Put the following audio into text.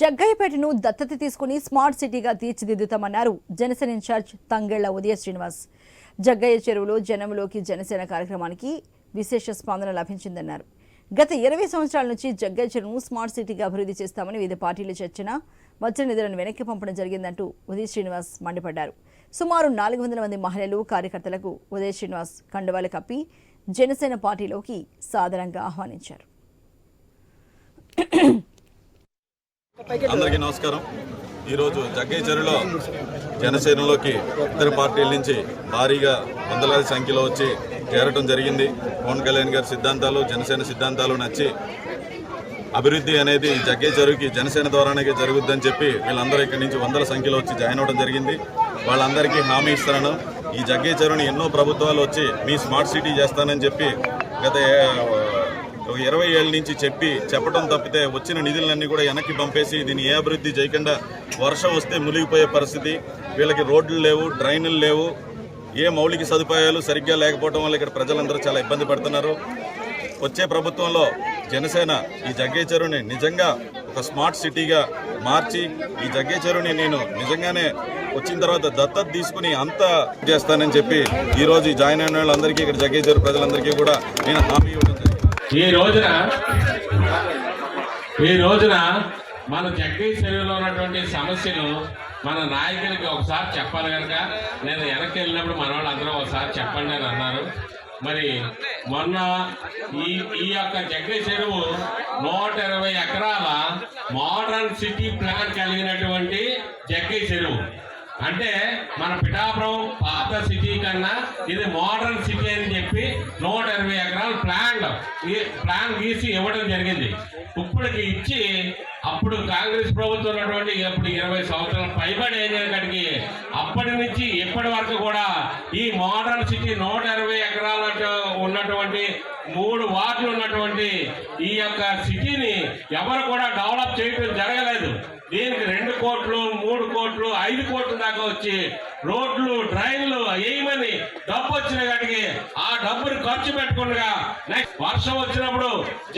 జగ్గయ్యపేటను దత్తత తీసుకుని స్మార్ట్ సిటీగా తీర్చిదిద్దుతామన్నారు జనసేన ఇన్ఛార్జ్ తంగెళ్ళ ఉదయ శ్రీనివాస్. జగ్గయ్య చెరువులో జనంలోకి జనసేన కార్యక్రమానికి విశేష స్పందన లభించిందన్నారు. గత ఇరవై సంవత్సరాల నుంచి జగ్గయ్య చెరువును స్మార్ట్ సిటీగా అభివృద్ధి చేస్తామని వివిధ పార్టీలు చర్చన వచ్చిన నిధులను వెనక్కి పంపడం జరిగిందంటూ ఉదయ శ్రీనివాస్ మండిపడ్డారు. సుమారు నాలుగు వందల మంది మహిళలు కార్యకర్తలకు ఉదయ శ్రీనివాస్ కండువాలు కప్పి జనసేన పార్టీలోకి సాధారణంగా ఆహ్వానించారు. అందరికీ నమస్కారం. ఈరోజు జగ్గయ్య చెరువులో జనసేనలోకి ఇతర పార్టీల నుంచి భారీగా వందలాది సంఖ్యలో వచ్చి చేరటం జరిగింది. పవన్ కళ్యాణ్ గారి సిద్ధాంతాలు జనసేన సిద్ధాంతాలు నచ్చి అభివృద్ధి అనేది ఈ జనసేన ద్వారానే జరుగుద్దని చెప్పి వీళ్ళందరూ ఇక్కడి నుంచి వందల సంఖ్యలో వచ్చి జాయిన్ అవ్వడం జరిగింది. వాళ్ళందరికీ హామీ ఇస్తాను ఈ జగ్గయ్య చెరువుని ఎన్నో ప్రభుత్వాలు వచ్చి మీ స్మార్ట్ సిటీ చేస్తానని చెప్పి గత ఒక ఇరవై ఏళ్ళ నుంచి చెప్పి చెప్పడం తప్పితే వచ్చిన నిధులన్నీ కూడా వెనక్కి పంపేసి దీన్ని ఏ అభివృద్ధి చేయకుండా వర్షం వస్తే మునిగిపోయే పరిస్థితి. వీళ్ళకి రోడ్లు లేవు డ్రైన్లు లేవు. ఏ మౌలిక సదుపాయాలు సరిగ్గా లేకపోవడం వల్ల ఇక్కడ ప్రజలందరూ చాలా ఇబ్బంది పడుతున్నారు. వచ్చే ప్రభుత్వంలో జనసేన ఈ జగ్గే చెరువుని నిజంగా ఒక స్మార్ట్ సిటీగా మార్చి ఈ జగ్గే చెరువుని నేను నిజంగానే వచ్చిన తర్వాత దత్తత తీసుకుని అంతా చేస్తానని చెప్పి ఈ రోజు జాయిన్ అయిన వాళ్ళందరికీ ఇక్కడ జగ్గే చెరువు ప్రజలందరికీ కూడా నేను హామీ ఇవ్వడం ఈ రోజున ఈ రోజున మన జగ్గయ్య చెరువులో ఉన్నటువంటి సమస్యలు మన నాయకులకి ఒకసారి చెప్పాలి కనుక. నేను వెనక్కి వెళ్ళినప్పుడు మన వాళ్ళందరూ ఒకసారి చెప్పండి అని అన్నారు. మరి మొన్న ఈ ఈ యొక్క జగ్గయ్య చెరువు నూట ఇరవై ఎకరాల మోడర్న్ సిటీ ప్లాన్ కలిగినటువంటి జగ్గయ్య చెరువు. అంటే మన పిఠాపురం పాత సిటీ కన్నా ఇది మోడర్న్ సిటీ అని చెప్పి నూట ఇరవై ఎకరాలు ప్లాన్ ప్లాన్ గీసి ఇవ్వడం జరిగింది. ఇప్పటికి ఇచ్చి అప్పుడు కాంగ్రెస్ ప్రభుత్వం ఉన్నటువంటి ఇప్పుడు ఇరవై సంవత్సరాల పైబడి అయినప్పటికీ అప్పటి నుంచి ఇప్పటి వరకు కూడా ఈ మోడర్న్ సిటీ నూట ఇరవై ఎకరాల ఉన్నటువంటి మూడు వార్డులు ఉన్నటువంటి ఈ యొక్క సిటీని ఎవరు కూడా డెవలప్ చేయడం జరగలేదు. దీనికి రెండు కోట్లు కోట్లు ఐదు కోట్ల దాకా వచ్చి రోడ్లు డ్రైన్లు ఏమని డబ్బు వచ్చిన కాడికి ఆ డబ్బుని ఖర్చు పెట్టుకుండగా నెక్స్ట్ వర్షం వచ్చినప్పుడు